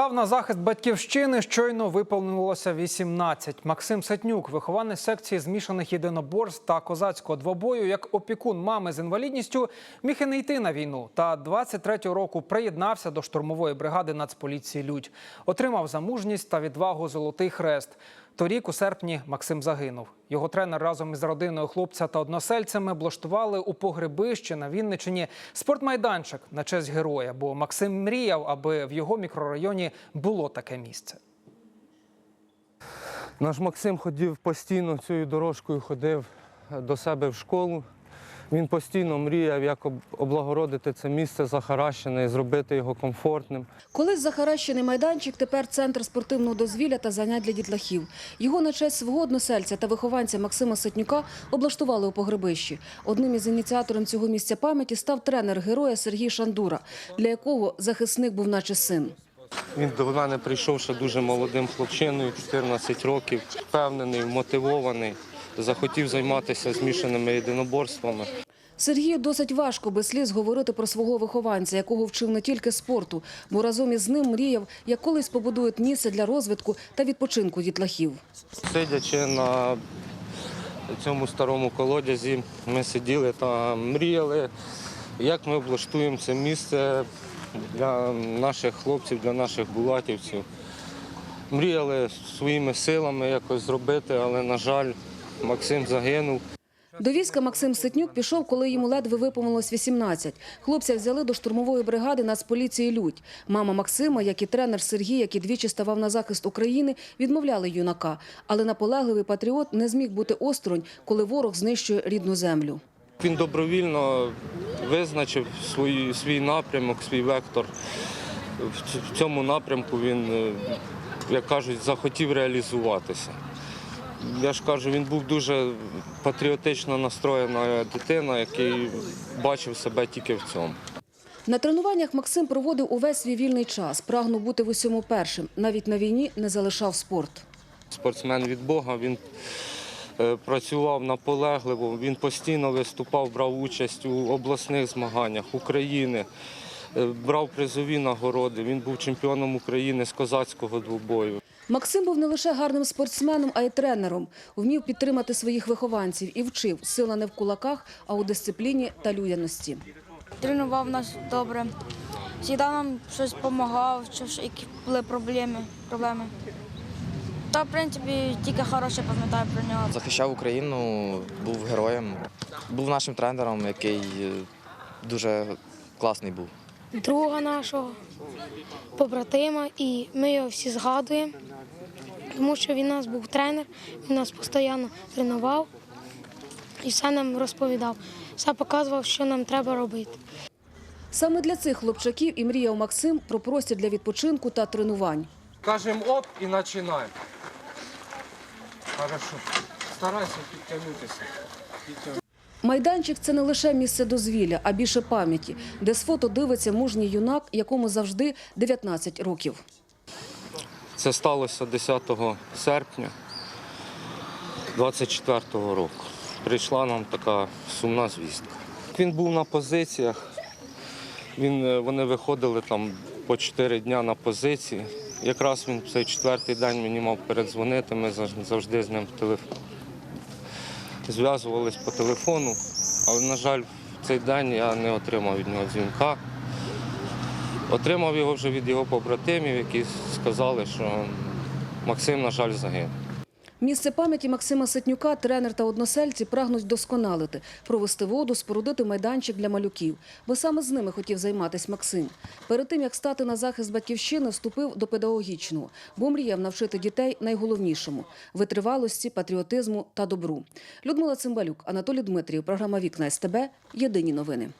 Став на захист батьківщини. Щойно виповнилося 18. Максим Сетнюк, вихованець секції змішаних єдиноборств та козацького двобою, як опікун мами з інвалідністю, міг і не йти на війну. Та 23-го року приєднався до штурмової бригади Нацполіції Людь. Отримав за мужність та відвагу Золотий Хрест. Торік у серпні Максим загинув. Його тренер разом із родиною хлопця та односельцями облаштували у погребищі на Вінничині спортмайданчик на честь героя. Бо Максим мріяв, аби в його мікрорайоні було таке місце. Наш Максим ходив постійно цією дорожкою, ходив до себе в школу. Він постійно мріяв, як облагородити це місце захаращене і зробити його комфортним. Колись захаращений майданчик, тепер центр спортивного дозвілля та занять для дітлахів. Його на честь свого односельця та вихованця Максима Ситнюка облаштували у погребищі. Одним із ініціаторів цього місця пам'яті став тренер героя Сергій Шандура, для якого захисник був наче син. Він до мене прийшов ще дуже молодим хлопчиною, 14 років, впевнений, мотивований, захотів займатися змішаними єдиноборствами. Сергію досить важко без сліз говорити про свого вихованця, якого вчив не тільки спорту, бо разом із ним мріяв, як колись побудують місце для розвитку та відпочинку дітлахів. Сидячи на цьому старому колодязі, ми сиділи та мріяли, як ми облаштуємо це місце для наших хлопців, для наших булатівців. Мріяли своїми силами якось зробити, але, на жаль, Максим загинув. До війська Максим Ситнюк пішов, коли йому ледве виповнилось 18. Хлопця взяли до штурмової бригади Нацполіції Людь. Мама Максима, як і тренер Сергій, який двічі ставав на захист України, відмовляли юнака. Але наполегливий патріот не зміг бути осторонь, коли ворог знищує рідну землю. Він добровільно визначив свій, свій напрямок, свій вектор. В цьому напрямку він, е, як кажуть, захотів реалізуватися. Я ж кажу, він був дуже патріотично настроєна дитина, який бачив себе тільки в цьому. На тренуваннях Максим проводив увесь свій вільний час, прагнув бути в усьому першим. Навіть на війні не залишав спорт. Спортсмен від Бога, він працював наполегливо, він постійно виступав, брав участь у обласних змаганнях України, е, брав призові нагороди. Він був чемпіоном України з козацького двобою. Максим був не лише гарним спортсменом, а й тренером. Вмів підтримати своїх вихованців і вчив сила не в кулаках, а у дисципліні та людяності. тренував нас добре. Завжди нам щось допомагав, що які були проблеми. проблеми. Та, в принципі, тільки хороше пам'ятаю про нього. Захищав Україну, був героєм, був нашим тренером, який е, дуже класний був. друга нашого, побратима, і ми його всі згадуємо, тому що він у нас був тренер, він нас постійно тренував і все нам розповідав, все показував, що нам треба робити. Саме для цих хлопчаків і мріяв Максим про простір для відпочинку та тренувань. Кажемо оп і починаємо. Хорошо. Старайся підтягнутися. Майданчик це не лише місце дозвілля, а більше пам'яті, де з фото дивиться мужній юнак, якому завжди 19 років. Це сталося 10 серпня 24-го року. Прийшла нам така сумна звістка. Він був на позиціях. Він, е, вони виходили там по 4 дня на позиції. Якраз він цей четвертий день мені мав передзвонити, ми завжди з ним в телефон. Зв'язувались по телефону, але, на жаль, в цей день я не отримав від нього дзвінка. Отримав його вже від його побратимів, які сказали, що Максим, на жаль, загинув. Місце пам'яті Максима Ситнюка тренер та односельці прагнуть вдосконалити, провести воду, спорудити майданчик для малюків, бо саме з ними хотів займатися Максим. Перед тим, як стати на захист батьківщини, вступив до педагогічного, бо мріяв навчити дітей найголовнішому – витривалості, патріотизму та добру. Людмила Цимбалюк, Анатолій Дмитрів, програма «Вікна СТБ», Єдині новини.